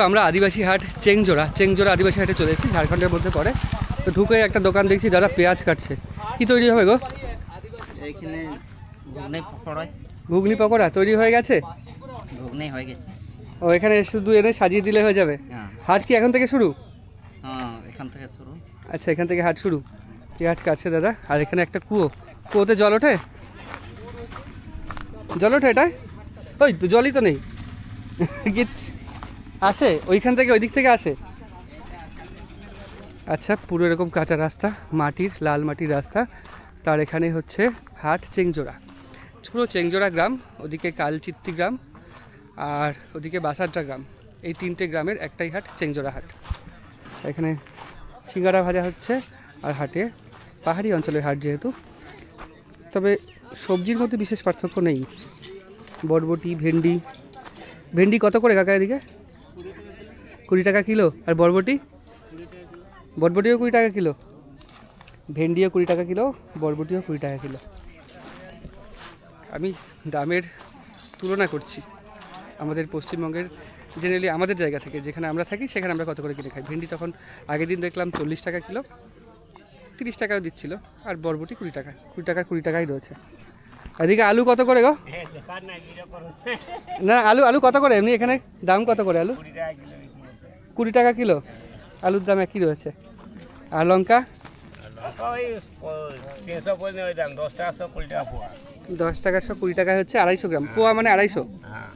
তো আমরা আদিবাসী হাট চেংজোড়া চেংজোড়া আদিবাসী হাটে চলে এসেছি ঝাড়খণ্ডের মধ্যে পড়ে। তো ঢুকে একটা দোকান দেখছি দাদা পেঁয়াজ কাটছে। কি তৈরি হবে গো? এইখানে ঘুগনি পকোড়া। তৈরি হয়ে গেছে? ঘুগনি হয়ে গেছে। ও এখানে শুধু এনে সাজিয়ে দিলে হয়ে যাবে? হ্যাঁ। হাট কি এখন থেকে শুরু? হ্যাঁ এখান থেকে শুরু। আচ্ছা এখান থেকে হাট শুরু। পেঁয়াজ কাটছে দাদা? আর এখানে একটা কুয়ো। কুয়োতে জল ওঠে? জল ওঠে এটাই ওই তো জলই তো নেই। গিচ্ছ আসে? ওইখান থেকে ওই দিক থেকে আসে? আচ্ছা পুরো এরকম কাঁচা রাস্তা, মাটির, লাল মাটির রাস্তা। তার এখানে হচ্ছে হাট চেংজোড়া। পুরো চেংজোড়া গ্রাম, ওদিকে কালচিত্তি গ্রাম আর ওদিকে বাসাড্রা গ্রাম। এই তিনটে গ্রামের একটাই হাট, চেংজোড়া হাট। এখানে সিঙ্গারা ভাজা হচ্ছে আর হাটে পাহাড়ি অঞ্চলের হাট যেহেতু। তবে সবজির মধ্যে বিশেষ পার্থক্য নেই। বরবটি, ভেন্ডি। ভেন্ডি কত করে কাকা এদিকে? কুড়ি টাকা কিলো? আর বরবটি? বরবটিও কুড়ি টাকা কিলো। ভেন্ডিও কুড়ি টাকা কিলো বরবটিও কুড়ি টাকা কিলো। আমি দামের তুলনা করছি আমাদের পশ্চিমবঙ্গের জেনারেলি আমাদের জায়গা থেকে। যেখানে আমরা থাকি সেখানে আমরা কত করে কিনে খাই? ভেন্ডি তখন আগের দিন দেখলাম চল্লিশ টাকা কিলো তিরিশ টাকাও দিচ্ছিল আর বরবটি কুড়ি টাকা কুড়ি টাকা কুড়ি টাকাই রয়েছে। এদিকে আলু কত করে গো? না আলু আলু কত করে? এমনি এখানে দাম কত করে আলু? কুড়ি টাকা কিলো? আলুর দাম একই রয়েছে। আর লঙ্কা? দশ টাকা সব কুড়ি টাকা হচ্ছে আড়াইশো গ্রাম। পোয়া মানে আড়াইশো? হ্যাঁ।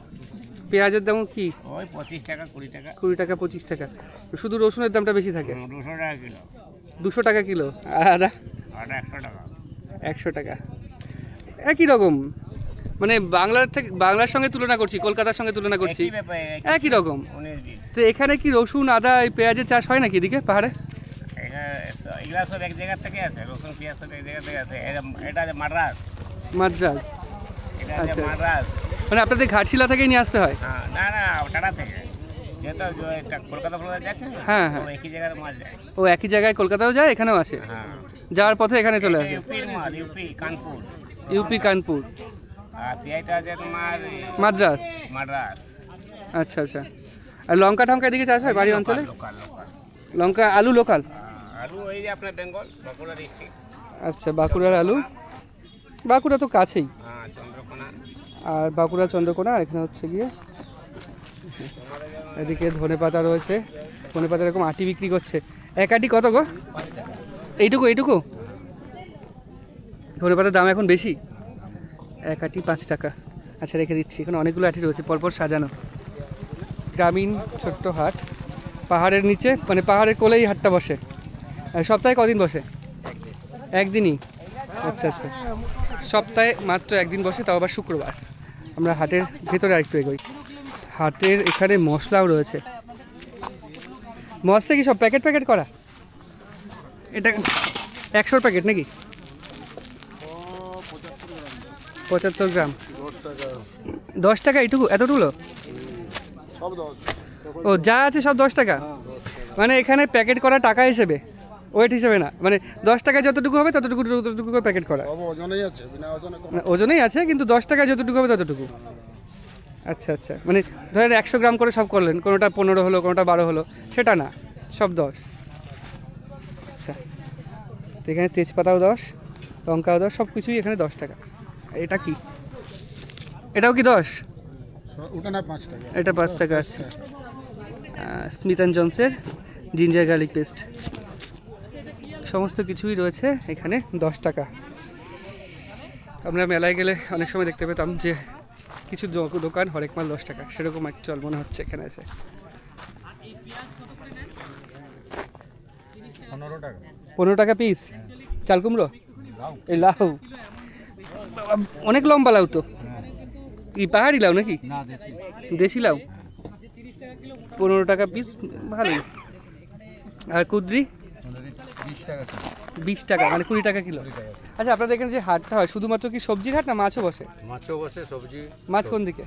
পেঁয়াজের দাম কি? ওই পঁচিশ টাকা কুড়ি টাকা। কুড়ি টাকা পঁচিশ টাকা। শুধু রসুনের দামটা বেশি থাকে? দুশো টাকা কিলো। দুশো টাকা কিলো। আর আদা? আর একশো টাকা। একশো টাকা। একই রকম। মানে বাংলার থেকে বাংলার সঙ্গে তুলনা করছি কলকাতার সঙ্গে তুলনা করছি। একই একই রকম। তো এখানে কি রসুন আদা এই পেঁয়াজের চাষ হয় নাকি এদিকে পাহাড়ে? এগুলা সব এক জায়গা থেকে আছে রসুন পেঁয়াজ সব এক জায়গা থেকে আছে এটা- মাদ্রাস যে আচ্ছা। মাদ্রাস মানে আপনাদের ঘাটশিলা থেকেই নিয়ে আসতে হয়? না না টাটা থেকে। কলকাতা যাচ্ছে হ্যাঁ, হ্যাঁ। একই জায়গার মাল যায়। ও একই জায়গায় কলকাতাও যায় এখানেও আসে? হ্যাঁ। যাওয়ার পথে এখানে চলে আসে? ইউপি কানপুর। ইউপি কানপুর। আর পেঁয়াজটা আছে তোমার মাদ্রাস? মাদ্রাস। আচ্ছা আচ্ছা। আর লঙ্কা টঙ্কা এদিকে চাষ হয় বাড়ি অঞ্চলে? Local local. লঙ্কা আলু লোকাল? আর ওই যে আপনার বেঙ্গল বাঁকুড়া ডিস্ট্রিক্ট। আচ্ছা বাঁকুড়ার আলু? বাঁকুড়া তো কাছেই। হ্যাঁ চন্দ্রকোনা। আর বাঁকুড়া চন্দ্রকোনা আর এখানে হচ্ছে গিয়ে এদিকে ধনে পাতা রয়েছে। ধনে পাতা এরকম আটি বিক্রি করছে। এক আটি কত গো? এইটুকু এইটুকু? ধনে পাতার দাম এখন বেশি? এক আটি পাঁচ টাকা। আচ্ছা রেখে দিচ্ছি। এখানে অনেকগুলো আটি রয়েছে, পরপর সাজানো। গ্রামীণ ছোট্ট হাট। পাহাড়ের নিচে মানে পাহাড়ের কোলেই হাটটা বসে। সপ্তাহে কদিন বসে? একদিনই? আচ্ছা আচ্ছা। সপ্তাহে মাত্র একদিন বসে, তাও আবার শুক্রবার। আমরা হাটের ভেতরে আরেকটু এগোই। হাটের এখানে মশলাও রয়েছে। মশলা কি সব প্যাকেট প্যাকেট করা? এটা একশোর প্যাকেট নাকি? পঁচাত্তর গ্রাম। দশ টাকা। এইটুকু? এতটুকুলো? ও যা আছে সব দশ টাকা? মানে এখানে প্যাকেট করা টাকা হিসেবে? ওয়েট হিসেবে না। মানে দশ টাকায় যতটুকু হবে ততটুকু ততটুকু করে প্যাকেট করা। ওজনেই আছে কিন্তু দশ টাকায় যতটুকু হবে ততটুকু। আচ্ছা আচ্ছা। মানে ধরেন একশো গ্রাম করে সব করলেন কোনোটা পনেরো হলো কোনোটা বারো হলো সেটা না সব দশ। আচ্ছা। তো এখানে তেজপাতাও দশ লঙ্কাও দশ সব কিছুই এখানে দশ টাকা। এটা কি? এটাও কি দশ? ওটা না পাঁচ টাকা। এটা পাঁচ টাকা আছে স্মিথ অ্যান্ড জনসের জিঞ্জার গার্লিক পেস্ট সমস্ত কিছুই রয়েছে এখানে দশ টাকা। আমরা মেলায় গেলে অনেক সময় দেখতে পেতাম যে কিছু দোকান হরেক মাল দশ টাকা সেরকম এক চল মনে হচ্ছে এখানে এসে। পনেরো টাকা। পিস চাল কুমড়ো? লাউ। এই লাউ। অনেক লম্বা লাউ তো। কি পাহাড়ি লাউ নাকি? দেশি। লাউ? পনেরো টাকা পিস ভালোই। আর কুদ্রি? বিশ টাকা মানে কুড়ি টাকা কিলো। আচ্ছা আপনাদের এখানে যে হাটটা হয় শুধুমাত্র কি সবজির হাট না মাছও বসে? মাছও বসে সবজি মাছ কোন দিকে?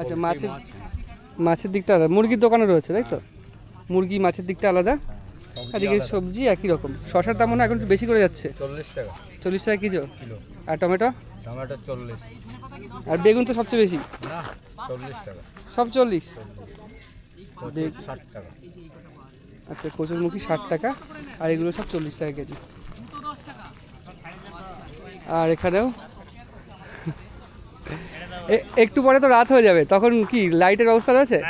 আচ্ছা মাছের মাছের দিকটা আলাদা। মুরগির দোকানও রয়েছে তাই তো? মুরগি মাছের দিকটা আলাদা? এদিকে। সবজি একই রকম। শশার দাম মনে এখন একটু বেশি করে যাচ্ছে। চল্লিশ টাকা। চল্লিশ টাকা কিলো। কিলো। আর টমেটো? টমেটো চল্লিশ। আর বেগুন তো সবচেয়ে বেশি। না চল্লিশ টাকা। সব চল্লিশ? ষাট টাকা। আচ্ছা কচুরমুখী ষাট টাকা আর এগুলো সব চল্লিশ টাকা কেজি। আর এখানেও? এ- একটু পরে তো রাত হয়ে যাবে তখন কি লাইটের ব্যবস্থা রয়েছে?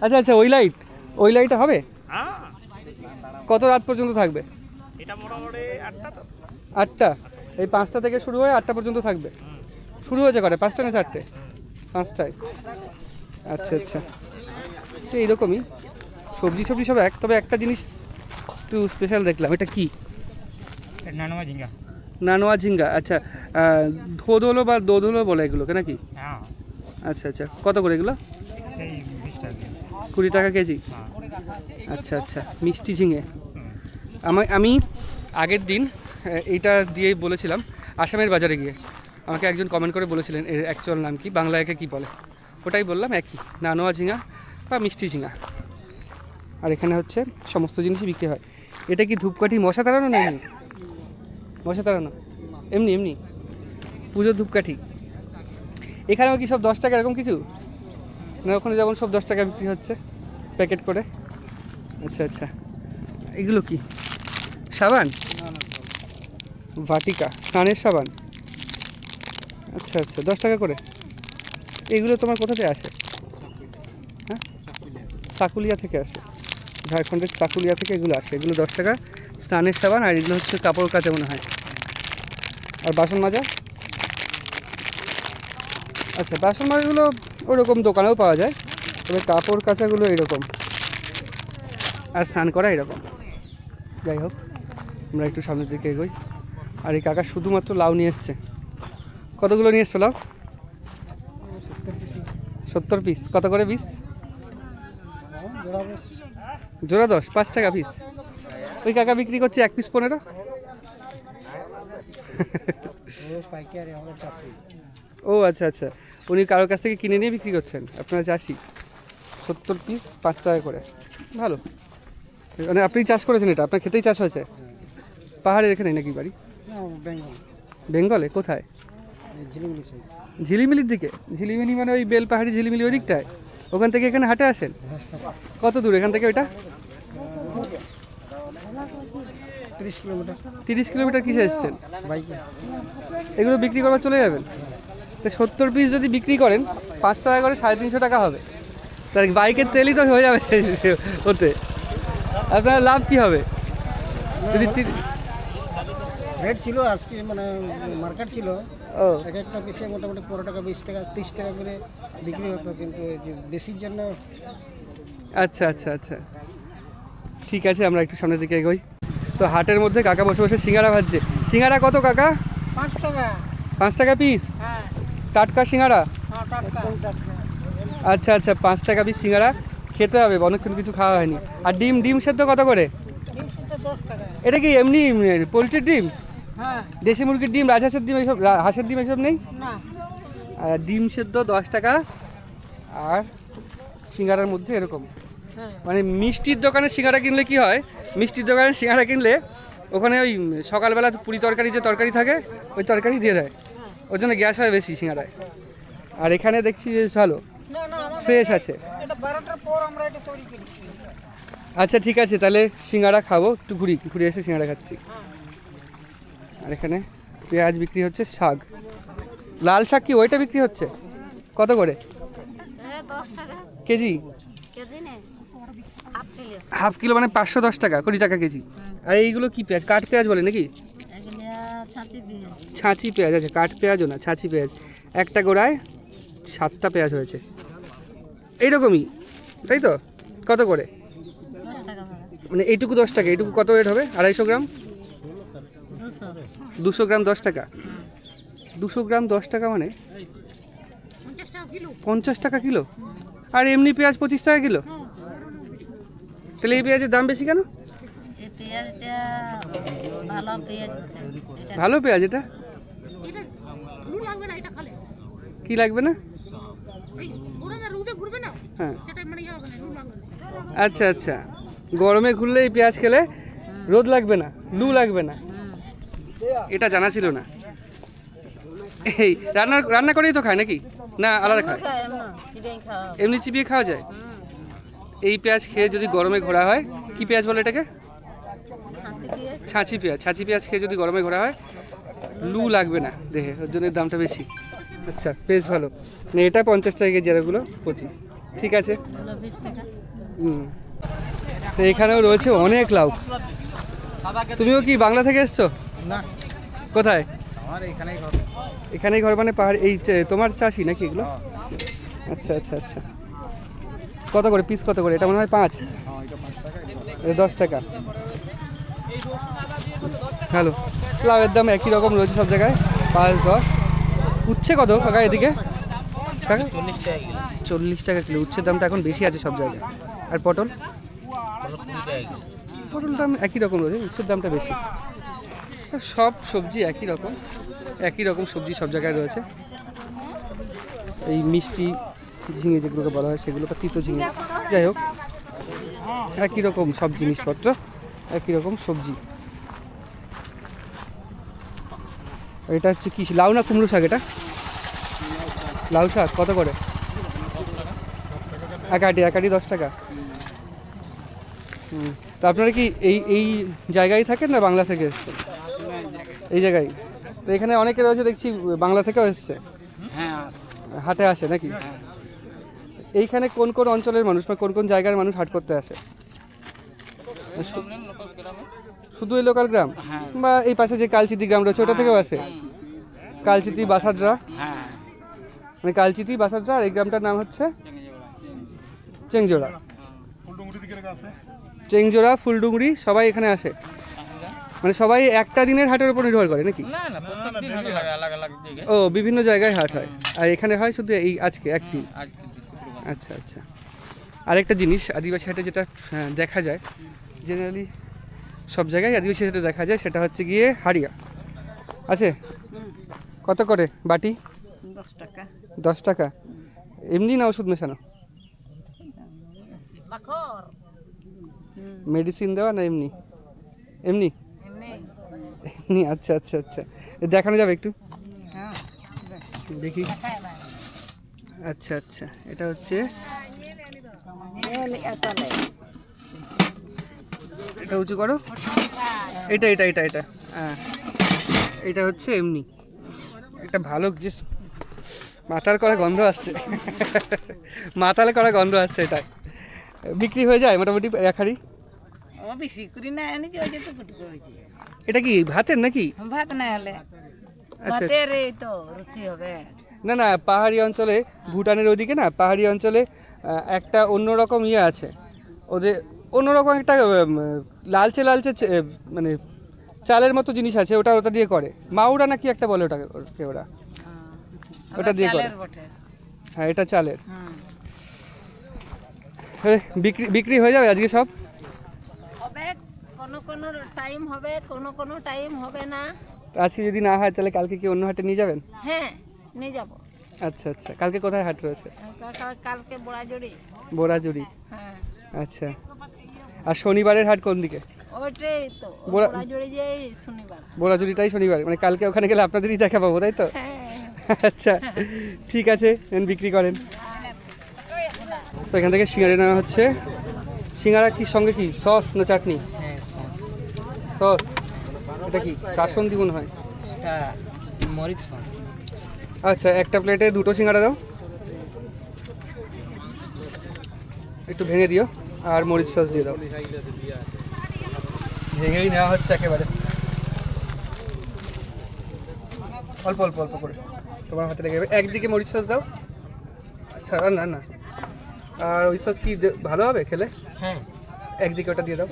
আচ্ছা আচ্ছা ওই লাইট ওই লাইটটা হবে? কত রাত পর্যন্ত থাকবে? এটা মোটামুটি আটটা তো। আটটা? এই পাঁচটা থেকে শুরু হয়ে আটটা পর্যন্ত থাকবে? শুরু হয়েছে কটা? পাঁচটা না চারটে? পাঁচটায়। আচ্ছা আচ্ছা। তো এইরকমই। সবজি সবজি সব এক তবে একটা জিনিস একটু স্পেশাল দেখলাম। এটা কি? নানুয়া ঝিঙ্গা। নানোয়া ঝিঙ্গা। আচ্ছা ধোদলো বা দোদলো বলে এগুলোকে নাকি? হ্যাঁ। আচ্ছা আচ্ছা। কত করে এগুলো? কুড়ি টাকা কেজি? আচ্ছা আচ্ছা মিষ্টি ঝিঙে। আমি আমি আগের দিন এইটা দিয়েই বলেছিলাম, আসামের বাজারে গিয়ে। আমাকে একজন কমেন্ট করে বলেছিলেন, এর অ্যাকচুয়াল নাম কি, বাংলা একে কী বলে? ওটাই বললাম, একই, নানোয়া ঝিঙা বা মিষ্টি ঝিঙা। আর এখানে হচ্ছে, সমস্ত জিনিসই বিক্রি হয়। এটা কি ধূপকাঠি মশা তাড়ানো না এমনি মশা তাড়ানো। এমনি এমনি। পুজোর ধূপকাঠি। এখানেও কি সব দশ টাকা, এরকম কিছু? না, ওখানে যেমন সব দশ টাকা বিক্রি হচ্ছে, প্যাকেট করে। আচ্ছা আচ্ছা। এগুলো কি? সাবান? ভাটিকা স্নানের সাবান। আচ্ছা আচ্ছা দশ টাকা করে। এগুলো তোমার কোথা থেকে আসে? হ্যাঁ? চাকুলিয়া থেকে আসে। ঝাড়খণ্ডের চাকুলিয়া থেকে এগুলো আসে। এগুলো দশ টাকা। স্নানের সাবান আর এগুলো হচ্ছে কাপড় কাচা মনে হয়। আর বাসন মাজা? আচ্ছা বাসন মাছগুলো ওরকম দোকানেও পাওয়া যায় তবে কাপড় কাচাগুলো এরকম। আর স্নান করা এরকম। যাই হোক আমরা একটু সামনের দিকে এগোই। আর এই কাকা শুধুমাত্র লাউ নিয়ে এসছে। কতগুলো নিয়ে এসছো লাউ? সত্তর পিস কত করে পিস জোড়া দশ পাঁচ টাকা পিস ওই কাকা বিক্রি করছে এক পিস পনেরো? ও আচ্ছা আচ্ছা। উনি কারোর কাছ থেকে কিনে নিয়ে বিক্রি করছেন। আপনারা চাষি সত্তর পিস পাঁচ টাকা করে। ভালো। মানে আপনি চাষ করেছেন এটা? আপনার খেতেই চাষ হয়েছে? পাহাড়ের এখানে নাকি বাড়ি? বেঙ্গলে। কোথায়? ঝিলিমিলির দিকে? ঝিলিমিলি মানে ওই বেল পাহাড়ি ঝিলিমিলি ওই দিকটায়? ওখান থেকে এখানে হাটে আসেন? কত দূর এখান থেকে ওইটা? তিরিশ কিলোমিটার। তিরিশ কিলোমিটার কিসে এসছেন? এগুলো বিক্রি করবার চলে যাবেন? তো সত্তর পিস যদি বিক্রি করেন পাঁচ টাকা করে সাড়ে তিনশো টাকা হবে। তার বাইকের তেলই তো হয়ে যাবে ওতে। আপনার লাভ কি হবে? যদি রেট ছিল আজকে মানে মার্কেট ছিল। এক একটা পিসে মোটামুটি পনেরো টাকা বিশ টাকা তিরিশ টাকা করে বিক্রি হতো কিন্তু বেশির জন্য আচ্ছা আচ্ছা আচ্ছা। ঠিক আছে আমরা একটু সামনের দিকে এগোই। তো হাটের মধ্যে কাকা বসে বসে সিঙ্গারা ভাজছে। সিঙ্গারা কত কাকা? পাঁচ টাকা। পাঁচ টাকা পিস হ্যাঁ। টাটকা সিঙ্গারা? হ্যাঁ আচ্ছা আচ্ছা পাঁচ টাকা পিস সিঙ্গারা খেতে হবে অনেকক্ষণ কিছু খাওয়া হয়নি। আর ডিম ডিম সেদ্ধ কত করে? এটা কি এমনি পোলট্রির ডিম? হ্যাঁ। দেশি মুরগির ডিম রাজহাঁসের ডিম এইসব হাঁসের ডিম এইসব নেই? আর ডিম সেদ্ধ দশ টাকা আর সিঙ্গারার মধ্যে এরকম। হ্যাঁ। মানে মিষ্টির দোকানে সিঙ্গারা কিনলে কি হয়? মিষ্টির দোকানে সিঙ্গারা কিনলে ওখানে ওই সকালবেলা পুরি তরকারি যে তরকারি থাকে ওই তরকারি দিয়ে দেয়। ওর জন্য গ্যাস হয় বেশি সিঙ্গারায়। আর এখানে দেখছি বেশ ভালো না না আমার ফ্রেশ আছে। এটা বারোটার পর আমরা এটা তৈরি করেছি। আচ্ছা ঠিক আছে তাহলে সিঙ্গারা খাব একটু ঘুরি ঘুরে এসে সিঙ্গারা খাচ্ছি। আর এখানে পেঁয়াজ বিক্রি হচ্ছে শাক। লাল শাক কি ওইটা বিক্রি হচ্ছে? কত করে? হ্যাঁ কেজি? KG half kilo. মানে পাঁচশো দশ টাকা কুড়ি টাকা কেজি। আর এইগুলো কি পেঁয়াজ কাঠ পেঁয়াজ বলে নাকি? ছাঁচি পেঁয়াজ। আছে কাঠ পেঁয়াজও না ছাঁচি পেঁয়াজ। একটা গোড়ায় সাতটা পেঁয়াজ হয়েছে। এইরকমই তাই তো? কত করে? মানে এইটুকু দশ টাকা এইটুকু কত রেট হবে? আড়াইশো গ্রাম? দুশো। গ্রাম দশ টাকা? দুশো গ্রাম দশ টাকা মানে? পঞ্চাশ টাকা কিলো। আর এমনি পেঁয়াজ পঁচিশ টাকা কিলো? তাহলে এই পেঁয়াজের দাম বেশি কেন? এই পেঁয়াজটা ভালো পেঁয়াজ ভালো পেঁয়াজ এটা? কি লাগবে না? হ্যাঁ। আচ্ছা আচ্ছা। গরমে ঘুরলে এই পেঁয়াজ খেলে রোদ লাগবে না লু লাগবে না। এটা জানা ছিল না। এই রান্না রান্না করেই তো খায় নাকি? না আলাদা খায়? খায় এমন চিবিয়ে খাওয়া যায়? এই পেঁয়াজ খেয়ে যদি গরমে ঘোরা হয় কি পেঁয়াজ বলে এটাকে? ছাঁচি পেঁয়াজ ছাঁচি পেঁয়াজ খেয়ে যদি গরমে ঘোরা হয় লু লাগবে না দেহে ওর জন্য দামটা বেশি। আচ্ছা বেশ ভালো। মানে এটা পঞ্চাশ টাকা কেজি ওগুলো পঁচিশ। ঠিক আছে? হুম। তো এখানেও রয়েছে অনেক লাউ। তুমিও কি বাংলা থেকে এসছো? না। কোথায়? এখানেই ঘর। মানে পাহাড় এই তোমার চাষি নাকি এগুলো? আচ্ছা আচ্ছা আচ্ছা। কত করে? পিস কত করে? এটা মনে হয় পাঁচ। দশ টাকা। হ্যালো লাউয়ের দাম একই রকম রয়েছে সব জায়গায় পাঁচ দশ। উচ্ছে কত কাকা এদিকে? কাকা? চল্লিশ টাকা কিলো। উচ্ছের দামটা এখন বেশি আছে সব জায়গায়। আর পটল? পটল দাম একই রকম রয়েছে উচ্ছের দামটা বেশি। সব সবজি একই রকম একই রকম সবজি সব জায়গায় রয়েছে। এই মিষ্টি ঝিঙে যেগুলোকে বলা হয় সেগুলো বা তিতো ঝিঙে। যাই হোক একই রকম সব জিনিসপত্র একই রকম সবজি। এটা হচ্ছে কি লাউ না কুমড়ো শাক এটা? লাউ শাক কত করে? একাটি একাটি দশ টাকা। হুম তো আপনারা কি এই এই জায়গায় থাকেন না বাংলা থেকে এসছেন? এই জায়গায়? তো এখানে অনেকে রয়েছে দেখছি বাংলা থেকেও এসছে। হ্যাঁ হাটে আসে নাকি? এইখানে কোন কোন অঞ্চলের মানুষ বা কোন কোন জায়গার মানুষ হাট করতে আসে? শুধু এই লোকাল গ্রাম? বা এই পাশে যে কালচিতি গ্রাম রয়েছে ওটা থেকেও আসে কালচিতি। বাসাড্রা হ্যাঁ। মানে কালচিতি বাসাড্রা আর এই গ্রামটার নাম হচ্ছে চেংজোড়া। চেংজোড়া। ফুলডুংরি সবাই এখানে আসে। মানে সবাই একটা দিনের হাটের উপর নির্ভর করে নাকি? না না প্রত্যেকদিন হাট লাগে আলাদা আলাদা জায়গায় ও বিভিন্ন জায়গায় হাট হয়। আর এখানে হয় শুধু এই আজকে একদিন আচ্ছা আচ্ছা। আরেকটা জিনিস আদিবাসী হাটে যেটা হ্যাঁ, দেখা যায় জেনারেলি সব জায়গায় আদিবাসী হাটে দেখা যায় সেটা হচ্ছে গিয়ে হাড়িয়া। আছে? কত করে বাটি? দশ টাকা। দশ টাকা। এমনি না ওষুধ মেশানো? মেডিসিন দেওয়া না এমনি? এমনি? এমনি। এমনি আচ্ছা আচ্ছা আচ্ছা। দেখানো যাবে একটু? হ্যাঁ দেখি। আচ্ছা আচ্ছা। এটা হচ্ছে এটা উঁচু করো। এটা এটা এটা এটা। হ্যাঁ। এটা হচ্ছে এমনি। একটা ভালো যে মাতাল করা গন্ধ আসছে। মাতাল করা গন্ধ আসছে এটা। বিক্রি হয়ে যায় মোটামুটি এক হাঁড়ি? এটা কি ভাতের নাকি? ভাত না হলে। আচ্ছা। ভাতের এই তো রুচি হবে। না না পাহাড়ি অঞ্চলে ভুটানের ওদিকে না পাহাড়ি অঞ্চলে একটা অন্যরকম ইয়ে আছে। ওদের অন্যরকম একটা লালচে লালচে মানে চালের মতো জিনিস আছে ওটা ওটা দিয়ে করে। মাউরা নাকি একটা বলে ওটাকে ওকে ওরা? ওটা দিয়ে করে। হ্যাঁ এটা চালের। বিক্রি বিক্রি হয়ে যাবে আজকে সব? হবে কোনো কোনো টাইম হবে কোনো কোনো টাইম হবে না। আজকে যদি না হয় তাহলে কালকে কি অন্য হাটে নিয়ে যাবেন? হ্যাঁ নিয়ে যাব। আচ্ছা আচ্ছা। কালকে কোথায় হাট রয়েছে? কালকে বড়াজড়ি বোরাজুড়ি হ্যাঁ। আচ্ছা। আর শনিবারের হাট কোন দিকে? ওইটাই তো শনিবার। মানে কালকে ওখানে গেলে আপনাদেরই দেখা পাবো তাই তো? হ্যাঁ। আচ্ছা ঠিক আছে বিক্রি করেন। তো এখান থেকে সিঙ্গারে নেওয়া হচ্ছে। সিঙ্গারা কি সঙ্গে কি? সস না চাটনি? হ্যাঁ সস। সস। এটা কি কাসন্দি মনে হয়? মরিচ সস। আচ্ছা একটা প্লেটে দুটো সিঙ্গারা দাও। একটু ভেঙে দিও। আর মরিচ সস দিয়ে দাও। ভেঙেই নেওয়া হচ্ছে একেবারে। অল্প অল্প অল্প করে। তোমার হাতে লেগে যাবে। একদিকে মরিচ সস দাও। আচ্ছা না না। আর ওই সস কি ভালো হবে খেলে? হ্যাঁ। একদিকে ওটা দিয়ে দাও।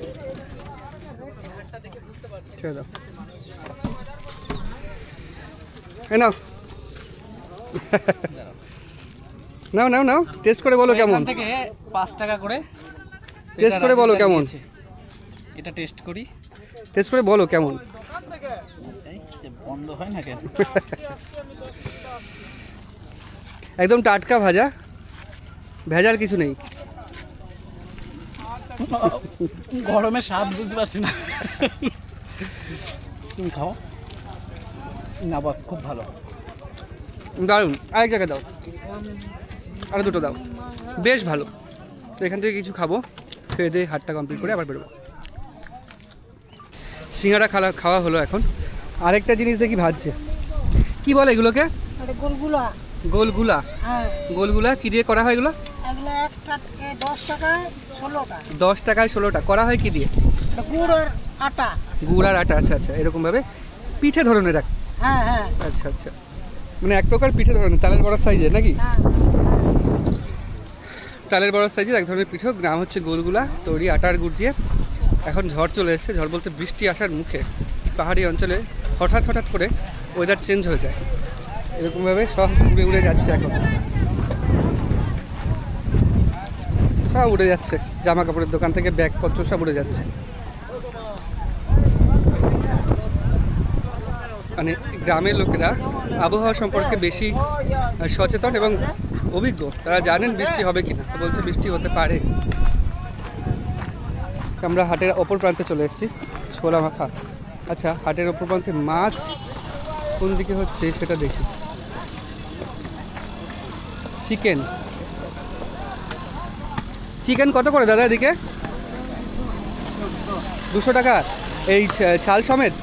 ছেড়ে দাও নাও। নাও নাও নাও। টেস্ট করে বলো কেমন? থেকে পাঁচ টাকা করে টেস্ট করে বলো কেমন? এটা টেস্ট করি। টেস্ট করে বলো কেমন? বন্ধ হয় না কেন? একদম টাটকা ভাজা। ভেজাল কিছু নেই। গরমে স্বাদ বুঝতে পারছি না। তুমি খাও। না বস খুব ভালো। দারুণ। আরেক জায়গায় দাও। আরও দুটো দাও। বেশ ভালো। এখান থেকে কিছু খাব। খেয়ে দিয়ে হাটটা কমপ্লিট করে আবার বেরোবো। সিঙ্গারা খাওয়া খাওয়া হলো এখন। আরেকটা জিনিস দেখি ভাজছে। কি বলে এগুলোকে? গোলগুলো। গোলগুলা। হ্যাঁ। গোলগুলা কি দিয়ে করা হয় এগুলো? দশ টাকায় ষোলোটা করা হয় কি দিয়ে? গুড় আর আটা। গুড় আর আটা আচ্ছা আচ্ছা এরকমভাবে। পিঠে ধরনের এক হ্যাঁ হ্যাঁ। আচ্ছা আচ্ছা। মানে এক প্রকার পিঠে ধরনের তালের বড় সাইজের নাকি? হ্যাঁ। তালের বড় সাইজের এক ধরনের পিঠে গ্রাম হচ্ছে গোলগুলা তৈরি, আটার গুড় দিয়ে। এখন ঝড় চলে এসেছে, ঝড় বলতে বৃষ্টি আসার মুখে পাহাড়ি অঞ্চলে হঠাৎ হঠাৎ করে ওয়েদার চেঞ্জ হয়ে যায়। এরকমভাবে সব উড়ে উড়ে যাচ্ছে এখন। সব উড়ে যাচ্ছে জামা কাপড়ের দোকান থেকে ব্যাগপত্র সব উড়ে যাচ্ছে। মানে গ্রামের লোকেরা আবহাওয়া সম্পর্কে বেশি সচেতন এবং অভিজ্ঞ। তারা জানেন বৃষ্টি হবে কিনা। তো বলছে বৃষ্টি হতে পারে। আমরা হাটের অপর প্রান্তে চলে এসেছি ছোলা মাখা আচ্ছা হাটের অপর প্রান্তে মাছ কোন দিকে হচ্ছে সেটা দেখি। চিকেন। চিকেন কত করে দাদা এদিকে? দুশো টাকা। এই ছাল সমেত?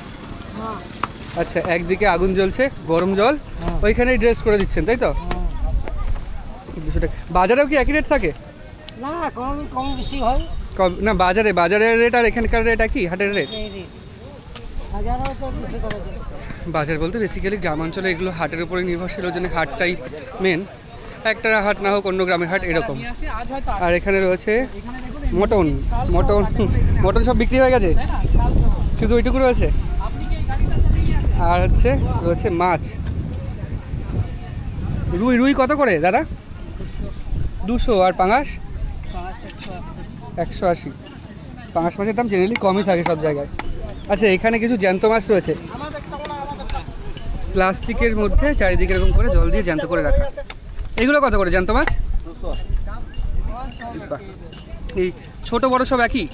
আচ্ছা একদিকে আগুন জ্বলছে গরম জল। ওইখানেই ড্রেস করে দিচ্ছেন তাই তো? টাকা বাজারেও কি একই রেট থাকে? না কম কম বেশি হয়। কম না বাজারে বাজারের রেট আর এখানকার রেট একই? হাটের রেট বাজার বলতে বেসিক্যালি গ্রাম অঞ্চলে এগুলো হাটের উপরে নির্ভরশীল ওই জন্য হাটটাই মেন একটা হাট না হোক অন্য গ্রামের হাট এরকম। আর এখানে রয়েছে মটন মটন মটন সব বিক্রি হয়ে গেছে? শুধু ওইটুকু রয়েছে? আর হচ্ছে রয়েছে মাছ। রুই রুই কত করে দাদা? দুশো আর পাঙাশ? একশো আশি। পাঙাশ মাছের দাম জেনারেলি কমই থাকে সব জায়গায়। আচ্ছা এখানে কিছু জ্যান্ত মাছ রয়েছে। প্লাস্টিকের মধ্যে চারিদিকে এরকম করে জল দিয়ে জ্যান্ত করে রাখা। এগুলো কত করে জ্যান্ত মাছ? এই ছোট বড় সব একই?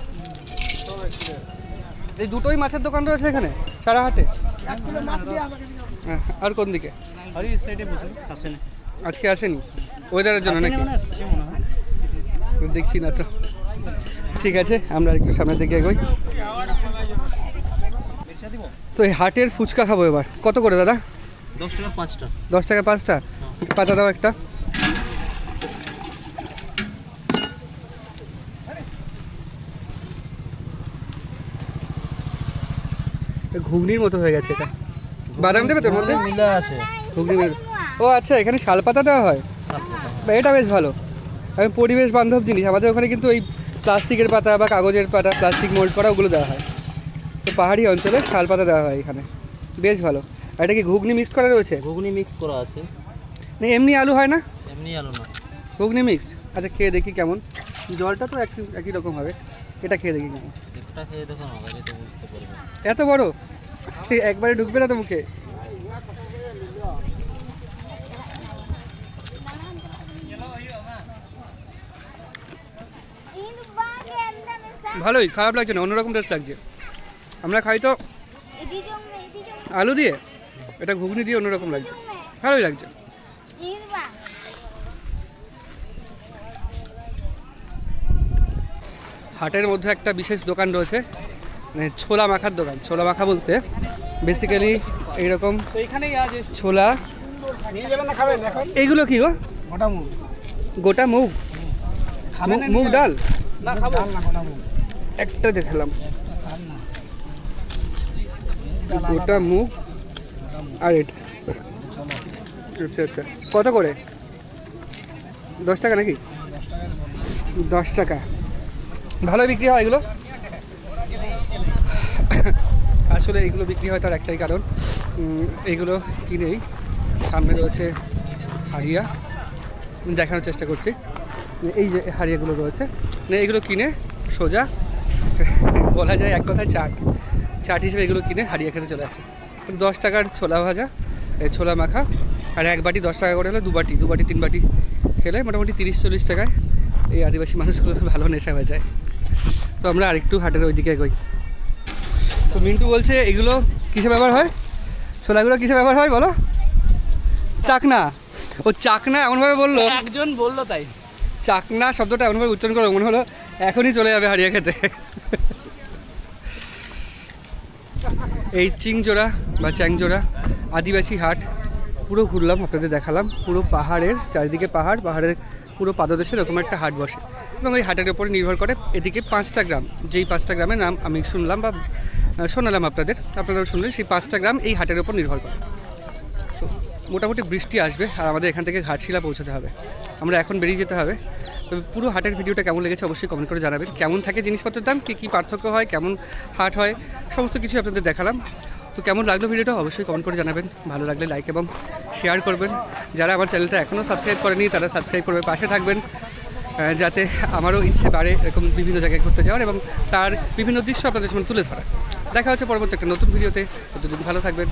এই দুটোই মাছের দোকান রয়েছে এখানে সারা হাটে? হ্যাঁ, আর কোন দিকে? আজকে আসেনি? ওয়েদারের জন্য নাকি? দেখছি না তো। ঠিক আছে আমরা একটু সামনের দিকে এগোই। তো এই হাটের ফুচকা খাব এবার। কত করে দাদা? দশ টাকা পাঁচটা। দশ টাকা পাঁচটা? পাতা দাও একটা। ঘুগনির মতো হয়ে গেছে এটা। বাদাম দেবে তোর মধ্যে? মিলা আছে। ঘুগনি ও আচ্ছা এখানে শাল পাতা দেওয়া হয়? এটা বেশ ভালো। আমি পরিবেশ বান্ধব জিনিস আমাদের ওখানে কিন্তু ওই প্লাস্টিকের পাতা বা কাগজের পাতা প্লাস্টিক মোল্ড করা ওগুলো দেওয়া হয়। তো পাহাড়ি অঞ্চলে শাল পাতা দেওয়া হয় এখানে। বেশ ভালো। আর এটা কি ঘুগনি মিক্স করা রয়েছে? ঘুগনি মিক্স করা আছে। না এমনি আলু হয় না? এমনি আলু না। ঘুগনি মিক্সড আচ্ছা খেয়ে দেখি কেমন। জলটা তো একই একই রকম হবে। এটা খেয়ে দেখি কেমন। একটা খেয়ে দেখো না বাইরে তো বুঝতে পারবে এত বড়? একবারে ঢুকবে না তো মুখে? ভালোই খারাপ লাগছে না অন্যরকম টেস্ট লাগছে। আমরা খাই তো আলু দিয়ে? এটা ঘুগনি দিয়ে অন্যরকম লাগছে। ভালোই লাগছে। হাটের মধ্যে একটা বিশেষ দোকান রয়েছে মানে ছোলা মাখার দোকান। ছোলা মাখা বলতে বেসিক্যালি এইরকম ছোলা। এগুলো কি গো? গোটা মুগ। গোটা মুগ? মুগ- মুগ ডাল? না খাব। না গোটা মুগ একটা দেখালাম। গোটা মুগ আর এটা। আচ্ছা আচ্ছা। কত করে? দশ টাকা নাকি? দশ টাকা। ভালো বিক্রি হয় এগুলো? আসলে এগুলো বিক্রি হয় তার একটাই কারণ। এগুলো কিনেই। সামনে রয়েছে হাড়িয়া। দেখানোর চেষ্টা করছি। এই যে হাড়িয়াগুলো রয়েছে। মানে এগুলো কিনে সোজা বলা যায় এক কথায় চাট। চাট হিসেবে এগুলো কিনে হারিয়ে খেতে চলে আসে। দশ টাকার ছোলা ভাজা এই ছোলা মাখা আর এক বাটি দশ টাকা করে হলে দু বাটি দু বাটি তিন বাটি খেলে মোটামুটি তিরিশ চল্লিশ টাকায় এই আদিবাসী মানুষগুলো তো ভালো নেশা হয়ে যায়। তো আমরা আরেকটু হাটের ওইদিকে এগোই। তো মিন্টু বলছে এগুলো কিসে ব্যবহার হয়? ছোলাগুলো কিসে ব্যবহার হয় বলো? চাকনা। ও চাকনা এমনভাবে বলল। একজন বলল তাই। চাকনা শব্দটা এমনভাবে উচ্চারণ করে মনে হলো এখনই চলে যাবে হারিয়ে খেতে। এই চিংজোড়া বা চ্যাংজোড়া, আদিবাসী হাট, পুরো ঘুরলাম, আপনাদের দেখালাম, পুরো পাহাড়ের চারিদিকে পাহাড়, পাহাড়ের পুরো পাদদেশে এরকম একটা হাট বসে। এবং এই হাটের উপরে নির্ভর করে এদিকে পাঁচটা গ্রাম, যেই পাঁচটা গ্রামের নাম আমি শুনলাম বা শোনালাম আপনাদের, আপনারাও শুনলেন, সেই পাঁচটা গ্রাম এই হাটের উপর নির্ভর করে। তো মোটামুটি বৃষ্টি আসবে আর আমাদের এখান থেকে ঘাটশিলা পৌঁছাতে হবে। আমরা এখন বেরিয়ে যেতে হবে। পুরো হাটের ভিডিওটা কেমন লেগেছে অবশ্যই কমেন্ট করে জানাবেন। কেমন থাকে জিনিসপত্রের দাম? কী কী পার্থক্য হয়? কেমন হাট হয়? সমস্ত কিছু আপনাদের দেখালাম। তো কেমন লাগল ভিডিওটা অবশ্যই কমেন্ট করে জানাবেন। ভালো লাগলে লাইক এবং শেয়ার করবেন। যারা আমার চ্যানেলটা এখনও সাবস্ক্রাইব করেনি, তারা সাবস্ক্রাইব করবে পাশে থাকবেন যাতে আমারও ইচ্ছে বাড়ে এরকম বিভিন্ন জায়গায় ঘুরতে যাওয়ার এবং তার বিভিন্ন দৃশ্য আপনাদের সামনে তুলে ধরা দেখা হচ্ছে পরবর্তী একটা নতুন ভিডিওতে। ততদিন ভালো থাকবেন।